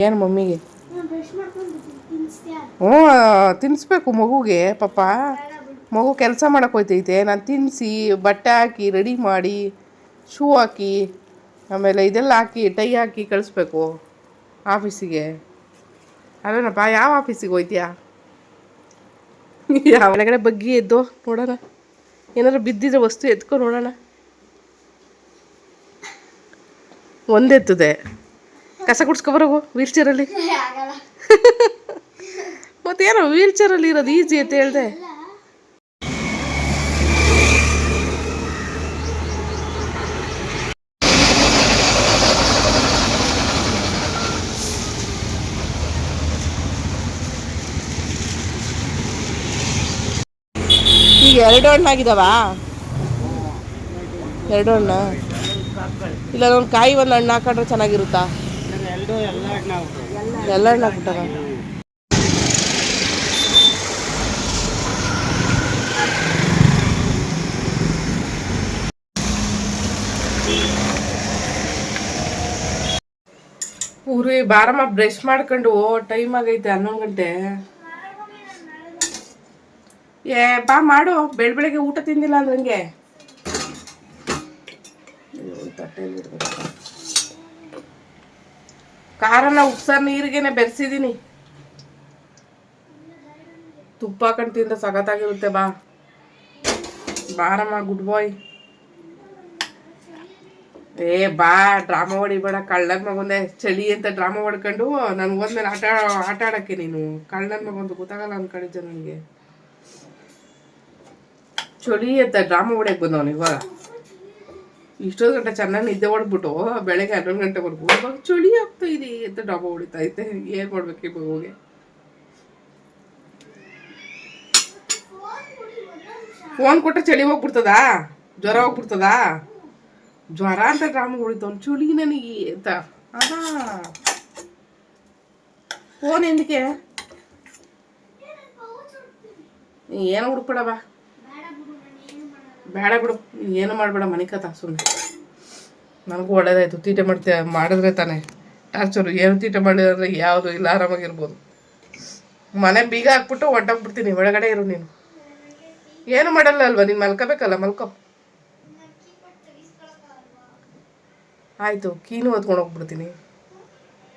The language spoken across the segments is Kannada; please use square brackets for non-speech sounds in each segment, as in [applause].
ಏನು ಮಮ್ಮಿಗೆ ಹ್ಞೂ ತಿನ್ನಿಸ್ಬೇಕು ಮಗುಗೆ ಪಾಪ. ಮಗು ಕೆಲಸ ಮಾಡಕ್ಕೆ ಹೋಯ್ತೈತೆ. ನಾನು ತಿನ್ನಿಸಿ ಬಟ್ಟೆ ಹಾಕಿ ರೆಡಿ ಮಾಡಿ ಶೂ ಹಾಕಿ ಆಮೇಲೆ ಇದೆಲ್ಲ ಹಾಕಿ ಟೈ ಹಾಕಿ ಕಳಿಸ್ಬೇಕು ಆಫೀಸಿಗೆ. ಅದೇನಪ್ಪ ಯಾವ ಆಫೀಸಿಗೆ ಹೋಯ್ತೀಯಾ? [laughs] ಯಾವ ಒಳಗಡೆ ಬಗ್ಗಿ ಎದ್ದು ನೋಡೋಣ. ಏನಾದ್ರು ಬಿದ್ದಿದ್ರೆ ವಸ್ತು ಎತ್ಕೊ ನೋಡೋಣ. ಒಂದೆತ್ತದೆ. ಕಸ ಗುಡ್ಸ್ಕೊಬರೋಗು ವೀಲ್ ಚೇರಲ್ಲಿ ಮತ್ತೇನೋ ವೀಲ್ ಅಲ್ಲಿ ಇರೋದು ಈಸಿ ಅಂತ ಹೇಳ್ದೆ. ಈಗ ಎರಡು ಹಣ್ಣಾಗಿದಾವ ಎರಡು ಹಣ್ಣ? ಇಲ್ಲ ಒಂದು ಕಾಯಿ ಒಂದು ಹಣ್ಣು ಹಾಕೊಂಡ್ರೆ ಚೆನ್ನಾಗಿರುತ್ತಾ? ಎಲ್ಲ ಹಣ್ಣಾಗ್ಬಿಟ್ಟದ ಪೂರಿ ಬಾರಮ್ಮ ಬ್ರಷ್ ಮಾಡ್ಕೊಂಡು ಟೈಮ್ ಆಗೈತೆ ಹನ್ನೊಂದು ಗಂಟೆ. ಏ ಬಾ ಮಾಡು ಬೆಳ್ ಬೆಳಗ್ಗೆ ಊಟ ತಿಂದಿಲ್ಲ ಅಂದ್ರೆ ಹಂಗೆ ಖಾರನ ಉಪ್ಸಾರು ನೀರಿಗೆನೆ ಬೆರೆಸಿದ್ದೀನಿ ತುಪ್ಪ ಹಾಕೊಂಡು ತಿಂದ ಸಖತ್ತಾಗಿರುತ್ತೆ ಬಾ. ಬಾರಮ್ಮ ಗುಡ್ ಬಾಯ್ ಏ, ಬಾ ಡ್ರಾಮಾ ಹೊಡಿಬೇಡ. ಕಳ್ಳನ ಮಗಂದೆ ಚಳಿ ಅಂತ ಡ್ರಾಮಾ ಹೊಡ್ಕೊಂಡು ನನ್ಗೆ ಒಂದ್ಮೇಲೆ ಆಟ ಆಟ ಆಡಕ್ಕೆ ನೀನು. ಕಳ್ಳನ ಮಗೊಂದು ಗೊತ್ತಾಗಲ್ಲ ಅನ್ಕೊಂಡಿದ್ದೆ ನನಗೆ ಚಳಿ ಅಂತ ಡ್ರಾಮಾ ಹೊಡ್ಯಕ್ಕೆ ಬಂದವನು ಇವಾಗ. ಇಷ್ಟೊಂದು ಗಂಟೆ ಚೆನ್ನಾಗಿ ನಿದ್ದೆ ಹೊಡ್ಬಿಟ್ಟು ಬೆಳಗ್ಗೆ ಹನ್ನೊಂದು ಗಂಟೆವರೆಗೂ ಇವಾಗ ಚಳಿ ಆಗ್ತಾ ಇದೆ ಅಂತ ಡಬ್ಬ ಹೊಡಿತಾ ಐತೆ ಏನು ಮಾಡ್ಬೇಕು ಮಗುಗೆ? ಫೋನ್ ಕೊಟ್ಟರೆ ಚಳಿ ಹೋಗ್ಬಿಡ್ತದಾ? ಜ್ವರ ಹೋಗ್ಬಿಡ್ತದಾ? ಜ್ವರ ಅಂತ ಡ್ರಾಮ ಹೊಡಿತಾವ್ ಚಳಿ ನನಗೆ ಅಂತ. ಅದ? ಫೋನ್ ಎಂದಕ್ಕೆ ಏನು ಹುಡ್ಕೊಡ ಬಾ ಬೇಡ ಬಿಡು, ಏನು ಮಾಡಬೇಡ, ಮನೆ ಸುಮ್ಮನೆ ನನಗೂ ಒಳ್ಳೇದಾಯಿತು, ತೀಟೆ ಮಾಡ್ತೀಯ, ಮಾಡಿದ್ರೆ ತಾನೇ. ಟಾರ್ಚರು, ಏನು ತೀಟೆ ಮಾಡಿದ್ರೆ ಯಾವುದು ಇಲ್ಲ, ಆರಾಮಾಗಿರ್ಬೋದು. ಮನೆ ಬೀಗ ಹಾಕ್ಬಿಟ್ಟು ಹೊಟ್ಟೋಗ್ಬಿಡ್ತೀನಿ ಒಳಗಡೆ ಇರು ನೀನು. ಏನು ಮಾಡಲ್ಲ ಅಲ್ವಾ, ನೀನು ಮಲ್ಕೋಬೇಕಲ್ಲ, ಮಲ್ಕೋ. ಆಯಿತು, ಕೀನು ಹೊತ್ಕೊಂಡು ಹೋಗ್ಬಿಡ್ತೀನಿ.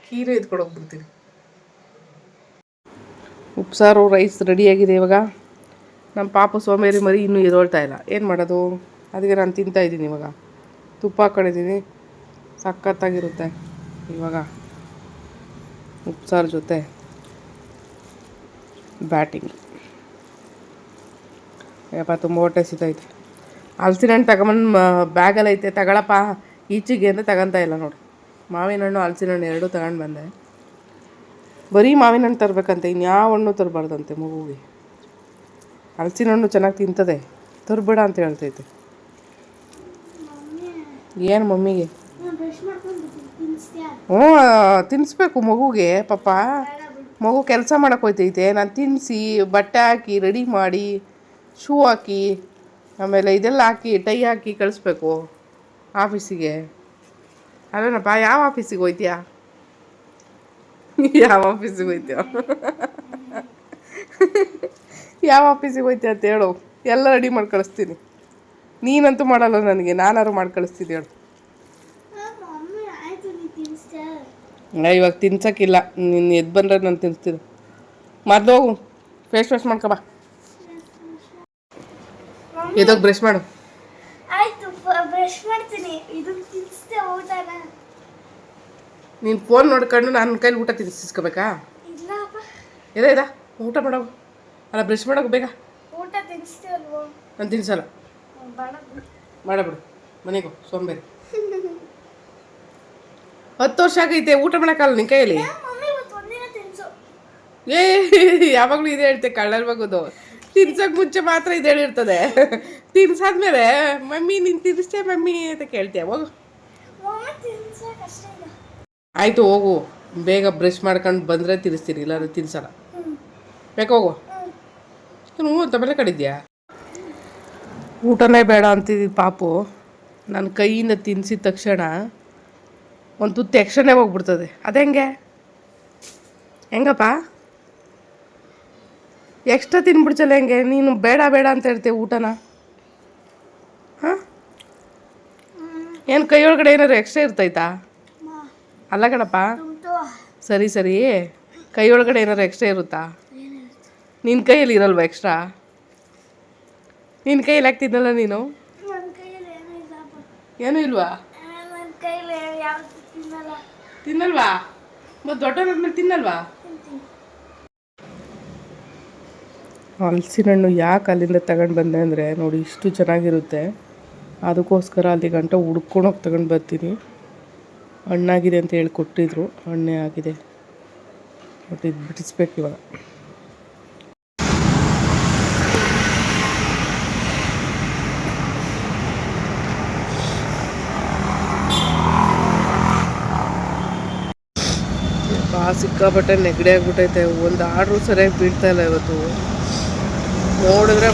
ಕೀನು ಎತ್ಕೊಂಡು ಹೋಗ್ಬಿಡ್ತೀನಿ. ಉಪ್ಸಾರು ರೈಸ್ ರೆಡಿಯಾಗಿದೆ ಇವಾಗ. ನಮ್ಮ ಪಾಪ ಸೋಮೇರಿ ಮರಿ ಇನ್ನೂ ಎದೊಳ್ತಾ ಇಲ್ಲ. ಏನು ಮಾಡೋದು? ಅದಕ್ಕೆ ನಾನು ತಿಂತಾ ಇದ್ದೀನಿ ಇವಾಗ. ತುಪ್ಪ ಹಾಕೊಂಡಿದ್ದೀನಿ. ಸಖತ್ತಾಗಿರುತ್ತೆ ಇವಾಗ. ಉಪ್ಸಾರು ಜೊತೆ ಬ್ಯಾಟಿಂಗ್. ಯಪ್ಪ ತುಂಬ ಹೊಟ್ಟೆ ಸಿತೈತೆ ಹಲ್ಸಿನ ಹಣ್ಣು ತಗೊಂಬಂದು ಬ್ಯಾಗಲ್ಲಿ ಐತೆ, ತಗೊಳಪ್ಪ. ಈಚೆಗೆ ಅಂತ ತಗೊಂತ ಇಲ್ಲ ನೋಡಿ. ಮಾವಿನ ಹಣ್ಣು, ಹಲ್ಸಿನ ಹಣ್ಣು ಎರಡೂ ತಗೊಂಡು ಬಂದೆ. ಬರೀ ಮಾವಿನ ಹಣ್ಣು ತರಬೇಕಂತೆ, ಇನ್ಯಾವ ಹಣ್ಣು ತರಬಾರ್ದಂತೆ ಮಗುಗೆ ಹಲಸಿನ ಹಣ್ಣು ಚೆನ್ನಾಗಿ ತಿಂತದೆ. ತುರ್ಬೇಡ ಅಂತ ಹೇಳ್ತೈತೆ. ಏನು ಮಮ್ಮಿಗೆ? ಹ್ಞೂ ತಿನ್ನಿಸ್ಬೇಕು ಮಗುಗೆ ಪಾಪ. ಮಗು ಕೆಲಸ ಮಾಡೋಕೆ ಹೋಯ್ತೈತೆ. ನಾನು ತಿನ್ನಿಸಿ ಬಟ್ಟೆ ಹಾಕಿ ರೆಡಿ ಮಾಡಿ ಶೂ ಹಾಕಿ ಆಮೇಲೆ ಇದೆಲ್ಲ ಹಾಕಿ ಟೈ ಹಾಕಿ ಕಳಿಸ್ಬೇಕು ಆಫೀಸಿಗೆ. ಅಲ್ಲೇನಪ್ಪ ಯಾವ ಆಫೀಸಿಗೆ ಹೋಯ್ತೀಯಾ? ಯಾವ ಆಫೀಸಿಗೆ ಹೋಯ್ತೀಯ? ಯಾವ ಆಫೀಸಿಗೆ ಹೋಯ್ತೆ ಅಂತ ಹೇಳು. ಎಲ್ಲ ರೆಡಿ ಮಾಡಿ ಕಳಿಸ್ತೀನಿ. ನೀನಂತೂ ಮಾಡಲ್ಲ ನನಗೆ ನಾನಾರು ಮಾಡಿ ಕಳಿಸ್ತೀನಿ ಹೇಳು. ಇವಾಗ ತಿನ್ಸಕ್ಕಿಲ್ಲ. ನೀನು ಎದ್ದು ಬಂದ್ರೆ ನಾನು ತಿನ್ಸ್ತೀನಿ. ಮರ್ದು ಹೋಗು. ಫೇಸ್ ವಾಶ್ ಮಾಡ್ಕೊ ಬಾ. ಎದೋಗಿ ಬ್ರಷ್ ಮಾಡು. ನೀನು ಫೋನ್ ನೋಡ್ಕೊಂಡು ನನ್ನ ಕೈಲಿ ಊಟ ತಿನ್ಸ್ಕೋಬೇಕಾ? ಇದೆ ಇದಾ ಊಟ ಮಾಡೋಗು. ಅಲ್ಲ ಬ್ರಷ್ ಮಾಡೋಕೆ ಬೇಗ? ಊಟ ತಿನ್ನಿಸ್ತೀವಲ್ವೋ ನಾನು ತಿನ್ಸಲ್ಲ. ಬೇಡ ಬಿಡು. ಮಾಡಬಿಡು. ಮನೆಗೂ ಸೋಂಬೇರಿ. ಹತ್ತು ವರ್ಷ ಆಗೈತೆ ಊಟ ಮಾಡೋಕ್ಕಲ್ಲ ನಿನ್ನ ಕೈಯಲ್ಲಿ? ಏ, ಯಾವಾಗಲೂ ಇದೇ ಹೇಳ್ತೆ ಕಳ್ಳರ್ ಬಗೋದು ತಿನ್ಸೋಕೆ ಮುಂಚೆ ಮಾತ್ರ ಇದು ಹೇಳಿರ್ತದೆ. ತಿನ್ಸಾದ್ಮೇಲೆ ಮಮ್ಮಿ ನೀನು ತಿನ್ನಿಸ್ತೇ ಮಮ್ಮಿ ಅಂತ ಕೇಳ್ತೀಯ ಹೋಗು. ಆಯಿತು ಹೋಗು. ಬೇಗ ಬ್ರಷ್ ಮಾಡ್ಕೊಂಡು ಬಂದರೆ ತಿನ್ನಿಸ್ತೀನಿ ಇಲ್ಲಾಂದ್ರೆ ತಿನ್ಸಲ್ಲ. ಬೇಕೋಗು ಹೋಗು. ಹ್ಞೂ ಅಂತ ಮೇಲೆ ಕಡಿದ್ಯಾ? ಊಟನೇ ಬೇಡ ಅಂತಿದ್ದ ಪಾಪು. ನನ್ನ ಕೈಯಿಂದ ತಿನ್ಸಿದ ತಕ್ಷಣ ಒಂದು ತುತ್ತು ಎಕ್ಷನೇ ಹೋಗ್ಬಿಡ್ತದೆ. ಅದೆಂಗೆ ಹೆಂಗಪ್ಪ? ಎಕ್ಸ್ಟ್ರಾ ತಿನ್ಬಿಡ್ಚಲ್ಲ ಹೆಂಗೆ? ನೀನು ಬೇಡ ಬೇಡ ಅಂತ ಹೇಳ್ತೇವೆ ಊಟನ? ಹಾಂ? ಏನು ಕೈ ಒಳಗಡೆ ಏನಾದ್ರು ಎಕ್ಸ್ಟ್ರಾ ಇರ್ತೈತಾ ಅಲ್ಲ ಕಣಪ್ಪ. ಸರಿ ಸರಿ. ಕೈ ಒಳಗಡೆ ಏನಾದ್ರು ಎಕ್ಸ್ಟ್ರಾ ಇರುತ್ತಾ? ನಿನ್ನ ಕೈಯಲ್ಲಿ ಇರಲ್ವಾ ಎಕ್ಸ್ಟ್ರಾ ನಿನ್ನ ಕೈಯಲ್ಲಿ ಹಾಕ್ತಿದ್ನಲ್ಲ ನೀನು? ಏನೂ ಇಲ್ವಾ? ತಿನ್ನಲ್ವಾ? ಮತ್ತು ದೊಡ್ಡವ್ರಾದ್ಮೇಲೆ ತಿನ್ನಲ್ವಾ? ಹಲಸಿನ ಹಣ್ಣು ಯಾಕೆ ಅಲ್ಲಿಂದ ತಗೊಂಡು ಬಂದೆ ಅಂದರೆ ನೋಡಿ ಇಷ್ಟು ಚೆನ್ನಾಗಿರುತ್ತೆ. ಅದಕ್ಕೋಸ್ಕರ ಅಲ್ಲಿ ಗಂಟ ಹುಡ್ಕೊಂಡೋಗಿ ತಗೊಂಡು ಬರ್ತೀನಿ. ಹಣ್ಣಾಗಿದೆ ಅಂತ ಹೇಳಿ ಕೊಟ್ಟಿದ್ರು. ಹಣ್ಣೇ ಆಗಿದೆ. ಬಟ್ ಇದು ಬಿಡಿಸ್ಬೇಕು ಇವಾಗ. ಸಿಕ್ಕಾಪಟ್ಟೆ ನೆಗಡಿ ಆಗ್ಬಿಟ್ಟೈತೆ. ಒಂದು ಆರ್ಡ್ರು ಸರಿಯಾಗಿ ಬೀಳ್ತಾ ಇಲ್ಲ ಇವತ್ತು. ನೋಡಿದ್ರೆ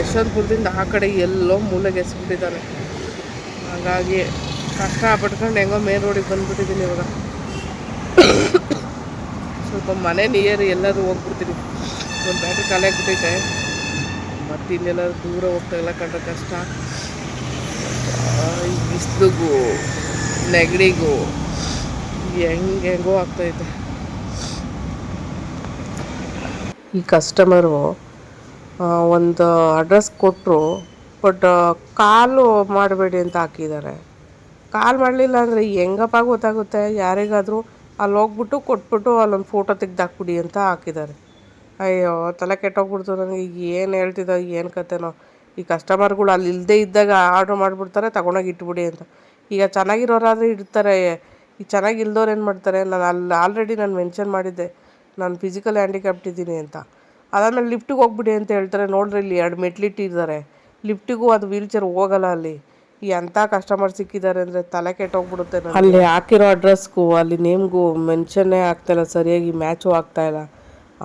ಯಶವಂತಪುರದಿಂದ ಆ ಕಡೆ ಎಲ್ಲೋ ಮೂಲೆಗೆ ಎಸ್ಬಿಟ್ಟಿದ್ದಾನೆ. ಹಾಗಾಗಿ ಕಷ್ಟ ಪಟ್ಕೊಂಡು ಹೆಂಗೋ ಮೇನ್ ರೋಡಿಗೆ ಬಂದ್ಬಿಟ್ಟಿದ್ದೀನಿ ಇವಾಗ. ಸ್ವಲ್ಪ ಮನೆ ನಿಯರ್ ಎಲ್ಲರೂ ಹೋಗ್ಬಿಡ್ತೀನಿ. ಒಂದು ಬ್ಯಾಟ್ರಿ ಖಾಲಿ ಆಗ್ಬಿಟ್ಟೈತೆ. ಮತ್ತು ಇನ್ನೆಲ್ಲ ದೂರ ಹೋಗ್ತಾ ಇಲ್ಲ ಕಂಡ್ರೆ ಕಷ್ಟ. ಆ, ಬಿಸಿಲಿಗೂ ನೆಗಡಿಗೂ ಹೆಂಗೆ ಹೆಂಗೋ ಆಗ್ತೈತೆ. ಈ ಕಸ್ಟಮರು ಒಂದು ಅಡ್ರೆಸ್ ಕೊಟ್ಟರು ಬಟ್ ಕಾಲು ಮಾಡಬೇಡಿ ಅಂತ ಹಾಕಿದ್ದಾರೆ. ಕಾಲ್ ಮಾಡಲಿಲ್ಲ ಅಂದರೆ ಹೆಂಗಪ್ಪ ಗೊತ್ತಾಗುತ್ತೆ? ಯಾರಿಗಾದರೂ ಅಲ್ಲಿ ಹೋಗ್ಬಿಟ್ಟು ಕೊಟ್ಬಿಟ್ಟು ಅಲ್ಲೊಂದು ಫೋಟೋ ತೆಗ್ದು ಹಾಕ್ಬಿಡಿ ಅಂತ ಹಾಕಿದ್ದಾರೆ. ಅಯ್ಯೋ, ತಲೆ ಕೆಟ್ಟೋಗ್ಬಿಡ್ತು ನನಗೆ ಏನು ಹೇಳ್ತಿದ್ದ, ಏನು ಕತೆನೋ. ಈ ಕಸ್ಟಮರ್ಗಳು ಅಲ್ಲಿ ಇಲ್ಲದೇ ಇದ್ದಾಗ ಆರ್ಡ್ರ್ ಮಾಡಿಬಿಡ್ತಾರೆ, ತಗೊಂಡೋಗಿ ಇಟ್ಬಿಡಿ ಅಂತ. ಈಗ ಚೆನ್ನಾಗಿರೋರಾದ್ರೆ ಇಡ್ತಾರೆ. ಈ ಚೆನ್ನಾಗಿ ಇಲ್ದೋರು ಏನು ಮಾಡ್ತಾರೆ? ನಾನು ಅಲ್ಲಿ ಆಲ್ರೆಡಿ ನಾನು ಮೆನ್ಷನ್ ಮಾಡಿದ್ದೆ. ನಾನು ಫಿಸಿಕಲ್ ಹ್ಯಾಂಡಿಕ್ಯಾಪ್ಟ್ ಇದ್ದೀನಿ ಅಂತ. ಅದಾದಮೇಲೆ ಲಿಫ್ಟಿಗೆ ಹೋಗ್ಬಿಡಿ ಅಂತ ಹೇಳ್ತಾರೆ. ನೋಡ್ರಿ ಇಲ್ಲಿ ಎರಡು ಮೆಟ್ಲಿಟ್ಟಿದ್ದಾರೆ ಲಿಫ್ಟಿಗೂ ಅದು ವೀಲ್ ಚೇರ್ ಹೋಗಲ್ಲ ಅಲ್ಲಿ. ಎಂಥ ಕಸ್ಟಮರ್ ಸಿಕ್ಕಿದ್ದಾರೆ ಅಂದರೆ ತಲೆ ಕೆಟ್ಟೋಗ್ಬಿಡುತ್ತೆ ಅಲ್ಲಿ ಹಾಕಿರೋ ಅಡ್ರೆಸ್ಗೂ ಅಲ್ಲಿ ನೇಮ್ಗೂ ಮೆನ್ಷನ್ನೇ ಆಗ್ತಾಯಿಲ್ಲ ಸರಿಯಾಗಿ ಮ್ಯಾಚು ಆಗ್ತಾಯಿಲ್ಲ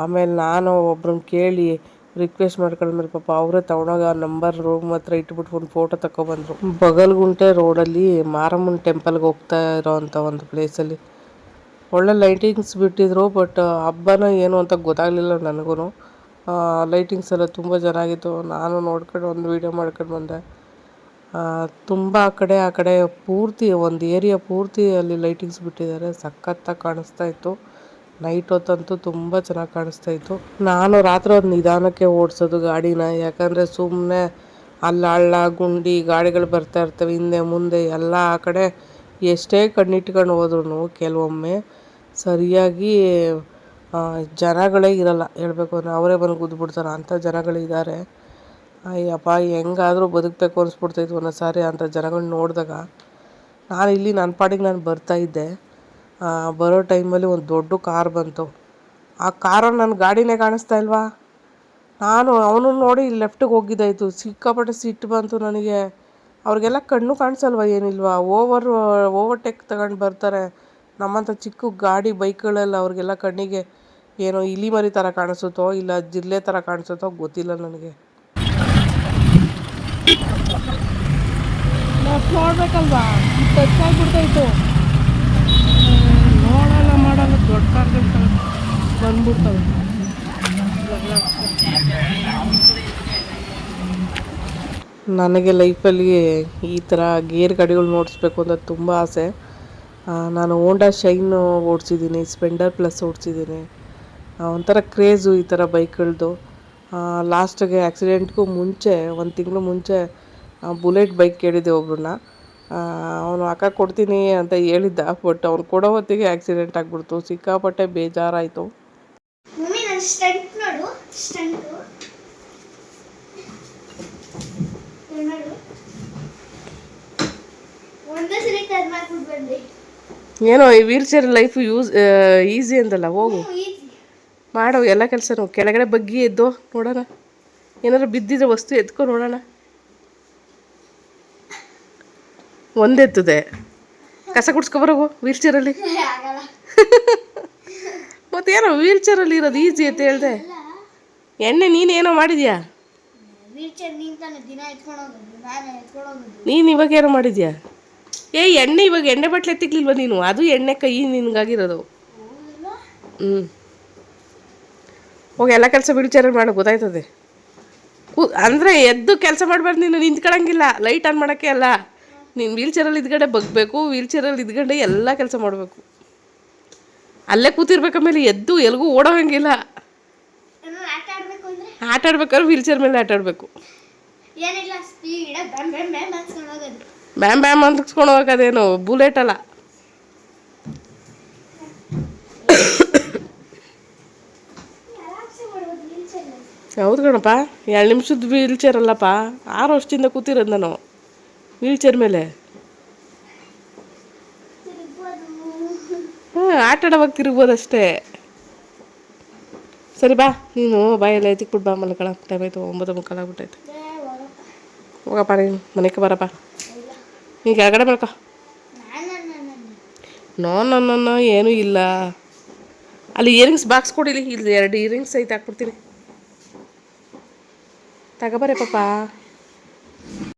ಆಮೇಲೆ ನಾನು ಒಬ್ರನ್ನ ಕೇಳಿ ರಿಕ್ವೆಸ್ಟ್ ಮಾಡ್ಕೊಂಡ್ಮೇಲೆ ಪಾಪ ಅವರೇ ತಗೊಂಡಾಗ ಆ ನಂಬರ್ ರೂಮ್ ಹತ್ರ ಇಟ್ಬಿಟ್ಟು ಒಂದು ಫೋಟೋ ತಗೊಬಂದ್ರು ಬಗಲ್ಗುಂಟೆ ರೋಡಲ್ಲಿ ಮಾರಮ್ಮನ ಟೆಂಪಲ್ಗೆ ಹೋಗ್ತಾ ಇರೋವಂಥ ಒಂದು ಪ್ಲೇಸಲ್ಲಿ ಒಳ್ಳೆ ಲೈಟಿಂಗ್ಸ್ ಬಿಟ್ಟಿದ್ರು ಬಟ್ ಹಬ್ಬನ ಏನು ಅಂತ ಗೊತ್ತಾಗಲಿಲ್ಲ ನನಗೂ ಲೈಟಿಂಗ್ಸ್ ಎಲ್ಲ ತುಂಬ ಚೆನ್ನಾಗಿತ್ತು. ನಾನು ನೋಡ್ಕೊಂಡು ಒಂದು ವೀಡಿಯೋ ಮಾಡ್ಕೊಂಡು ಬಂದೆ. ತುಂಬ ಆ ಕಡೆ ಆ ಕಡೆ ಪೂರ್ತಿ, ಒಂದು ಏರಿಯಾ ಪೂರ್ತಿ ಅಲ್ಲಿ ಲೈಟಿಂಗ್ಸ್ ಬಿಟ್ಟಿದ್ದಾರೆ. ಸಖತ್ತಾಗಿ ಕಾಣಿಸ್ತಾ ಇತ್ತು. ನೈಟ್ ಹೊತ್ತಂತೂ ತುಂಬ ಚೆನ್ನಾಗಿ ಕಾಣಿಸ್ತಾ ಇತ್ತು. ನಾನು ರಾತ್ರಿ ಒಂದು ನಿಧಾನಕ್ಕೆ ಓಡಿಸೋದು ಗಾಡಿನ, ಯಾಕಂದರೆ ಸುಮ್ಮನೆ ಅಲ್ಲ ಹಳ್ಳ ಗುಂಡಿ, ಗಾಡಿಗಳು ಬರ್ತಾ ಇರ್ತವೆ, ಹಿಂದೆ, ಮುಂದೆ, ಎಲ್ಲ ಆ ಕಡೆ ಎಷ್ಟೇ ಕಣ್ಣಿಟ್ಕೊಂಡು ಹೋದ್ರೂ ಕೆಲವೊಮ್ಮೆ ಸರಿಯಾಗಿ ಜನಗಳೇ ಇರಲ್ಲ. ಹೇಳಬೇಕು ಅಂದರೆ ಅವರೇ ಬಂದು ಗುದ್ದುಬಿಡ್ತಾರೆ ಅಂಥ ಜನಗಳಿದ್ದಾರೆ ಅಯ್ಯಪ್ಪ, ಹೆಂಗಾದರೂ ಬದುಕಬೇಕು ಅನಿಸ್ಬಿಡ್ತಾಯಿತ್ತು ಒಂದೊಂದು ಸಾರಿ ಅಂಥ ಜನಗಳನ್ನ ನೋಡಿದಾಗ. ನಾನು ಇಲ್ಲಿ ನನ್ನ ಪಾಡಿಗೆ ನಾನು ಬರ್ತಾ ಇದ್ದೆ. ಬರೋ ಟೈಮಲ್ಲಿ ಒಂದು ದೊಡ್ಡ ಕಾರ್ ಬಂತು. ಆ ಕಾರಲ್ಲಿ ನನ್ನ ಗಾಡಿನೇ ಕಾಣಿಸ್ತಾ ಇಲ್ವಾ? ನಾನು ಅವನು ನೋಡಿ ಲೆಫ್ಟಿಗೆ ಹೋಗಿದ್ದಾಯಿತು. ಸಿಕ್ಕಾಪಟ್ಟೆ ಸಿಟ್ಟು ಬಂತು ನನಗೆ. ಅವ್ರಿಗೆಲ್ಲ ಕಣ್ಣು ಕಾಣಿಸಲ್ವ ಏನಿಲ್ವಾ? ಓವರ್ ಓವರ್ಟೇಕ್ ತಗೊಂಡು ಬರ್ತಾರೆ. ನಮ್ಮಂಥ ಚಿಕ್ಕ ಗಾಡಿ ಬೈಕ್ಗಳೆಲ್ಲ ಅವ್ರಿಗೆಲ್ಲ ಕಣ್ಣಿಗೆ ಏನೋ ಇಲಿ ಮರಿ ಥರ ಕಾಣಿಸುತ್ತೋ ಇಲ್ಲ ಜಿಲ್ಲೆ ಥರ ಕಾಣಿಸುತ್ತೋ ಗೊತ್ತಿಲ್ಲ ನನಗೆ. ನೋಡ್ಬೇಕಲ್ವಾ ಟಚ್ ಆಗಿಬಿಡ್ತಾಯಿತ್ತು ನೋಡಲ್ಲ ಮಾಡಲ್ಲ ದೊಡ್ಡ ಕಾರ್ಗಳು ಬಂದ್ಬಿಡ್ತವೆ ನನಗೆ ಲೈಫಲ್ಲಿ ಈ ಥರ ಗೇರ್ ಗಾಡಿಗಳು ನೋಡಿಸ್ಬೇಕು ಅಂತ ತುಂಬ ಆಸೆ. ನಾನು ಹೋಂಡಾ ಶೈನು ಓಡಿಸಿದ್ದೀನಿ ಸ್ಪೆಂಡರ್ ಪ್ಲಸ್ ಓಡಿಸಿದ್ದೀನಿ. ಒಂಥರ ಕ್ರೇಜು ಈ ಥರ ಬೈಕ್ಗಳದ್ದು ಲಾಸ್ಟಿಗೆ ಆ್ಯಕ್ಸಿಡೆಂಟ್ಗೂ ಮುಂಚೆ, ಒಂದು ತಿಂಗಳು ಮುಂಚೆ ಬುಲೆಟ್ ಬೈಕ್ ಕೇಳಿದ್ದೆ ಒಬ್ಬರನ್ನ ಅವನು ಅಕ್ಕ ಕೊಡ್ತೀನಿ ಅಂತ ಹೇಳಿದ್ದ, ಬಟ್ ಅವ್ನು ಕೊಡೋ ಹೊತ್ತಿಗೆ ಆ್ಯಕ್ಸಿಡೆಂಟ್ ಆಗಿಬಿಡ್ತು, ಸಿಕ್ಕಾಪಟ್ಟೆ ಬೇಜಾರಾಯಿತು ಮಮ್ಮಿ ನನ್ನ ಸ್ಟಂಟ್ ನೋಡು ಸ್ಟಂಟು ನೋಡು ಒಂದೇ ಸರಿ ಟರ್ನ್ ಮಾಡ್ಬಿಟ್ಟು ಬಂದೆ ಏನೋ ಈ wheel chair life use easy ಅಂದಲ್ಲ ಹೋಗು. ಮಾಡೋ ಎಲ್ಲ ಕೆಲಸನೂ ಕೆಳಗಡೆ ಬಗ್ಗಿ ಎದ್ದು ನೋಡೋಣ. ಏನಾದ್ರು ಬಿದ್ದಿದ್ರೆ ವಸ್ತು ಎತ್ಕೊ ನೋಡೋಣ. ಒಂದೆತ್ತದೆ. ಕಸ ಗುಡ್ಸ್ಕೊಬರೋಗು ವೀಲ್ ಚೇರಲ್ಲಿ [laughs] ಮತ್ತೇನೋ ವೀಲ್ ಚೇರಲ್ಲಿ ಇರೋದು ಈಸಿ ಅಂತ ಹೇಳ್ದೆ. ಎಣ್ಣೆ ನೀನೇನೋ ಮಾಡಿದ್ಯಾ? ನೀನು ಇವಾಗ ಏನೋ ಮಾಡಿದ್ಯಾ? ಏ ಎಣ್ಣೆ ಇವಾಗ ಎಣ್ಣೆ ಬಟ್ಲೆ ಎತ್ತಿಕ್ಲಿಲ್ವ ನೀನು? ಅದು ಎಣ್ಣೆ ಕೈ ನಿನ್ಗಾಗಿರೋದು. ಹ್ಮ್. ಹ್ಞೂ ಹೋಗಿ ಎಲ್ಲ ಕೆಲಸ ವೀಲ್ಚೇರಲ್ಲಿ ಮಾಡು ಗೊತ್ತಾಯ್ತದೆ. ಕೂ ಅಂದರೆ ಎದ್ದು ಕೆಲಸ ಮಾಡಬಾರ್ದು ನೀನು ನಿಂತ್ಕೊಳಂಗಿಲ್ಲ. ಲೈಟ್ ಆನ್ ಮಾಡೋಕ್ಕೆ ಅಲ್ಲ. ನೀನು ವೀಲ್ಚೇರಲ್ಲಿ ಇದ್ಗಡೆ ಬಗ್ಬೇಕು ವೀಲ್ಚೇರಲ್ಲಿ ಇದ್ಗಡೆ ಎಲ್ಲ ಕೆಲಸ ಮಾಡಬೇಕು. ಅಲ್ಲೇ ಕೂತಿರ್ಬೇಕಾದ್ಮೇಲೆ ಎದ್ದು ಎಲ್ಗೂ ಓಡೋಂಗಿಲ್ಲ ಆಟ ಅಂದ್ರೆ? ಆಡ್ಬೇಕಾದ್ರೆ ವೀಲ್ಚೇರ್ ಮೇಲೆ ಆಟ ಆಡಬೇಕು. ಬ್ಯಾಮ್ ಬ್ಯಾಮ್ ಅಂತಿಸ್ಕೊಂಡು ಹೋಗೋದೇನು? ಬುಲೆಟ್ ಅಲ್ಲ. ಹೌದು ಕಣಪ್ಪ. ಎರಡು ನಿಮಿಷದ ವೀಲ್ಚೇರ್ ಅಲ್ಲಪ್ಪ. ಆರು ವರ್ಷದಿಂದ ಕೂತಿರೋದು ನಾನು. ವೀಲ್ಚೇರ್ ಮೇಲೆ. ತಿರುಗ್ಬೋದು ಹಾಂ, ಆಟ ಆಡೋವಾಗ ತಿರುಗ್ಬೋದು ಅಷ್ಟೇ. ಸರಿ ಬಾ, ನೀನು ಬಾಯೆಲ್ಲ ಎತ್ತಿಕ್ಬಿಟ್ಟು ಬಾ ಮಲ್ಕೊಳ ಟೈಮ್ ಆಯಿತು, ಒಂಬತ್ತು ಮುಕ್ಕಾಲಾಗ್ಬಿಟ್ಟೈತೆ ಹೋಗಪ್ಪ. ನೀನು, ಮನೆಗೆ ಬರಪ್ಪ. ನೀ ಕೆಳಗಡೆ ನಾನ್. ನೋ ನನ್ನ ಏನೂ ಇಲ್ಲ. ಅಲ್ಲಿ ಇಯರಿಂಗ್ಸ್ ಬಾಕ್ಸ್ ಕೊಡಿಲಿ. ಇಲ್ಲಿ ಎರಡು ಇಯರಿಂಗ್ಸ್ ಐತೆ, ಹಾಕ್ಬಿಡ್ತೀನಿ. ತಗೋಬರ್ರಿ ಪಾಪ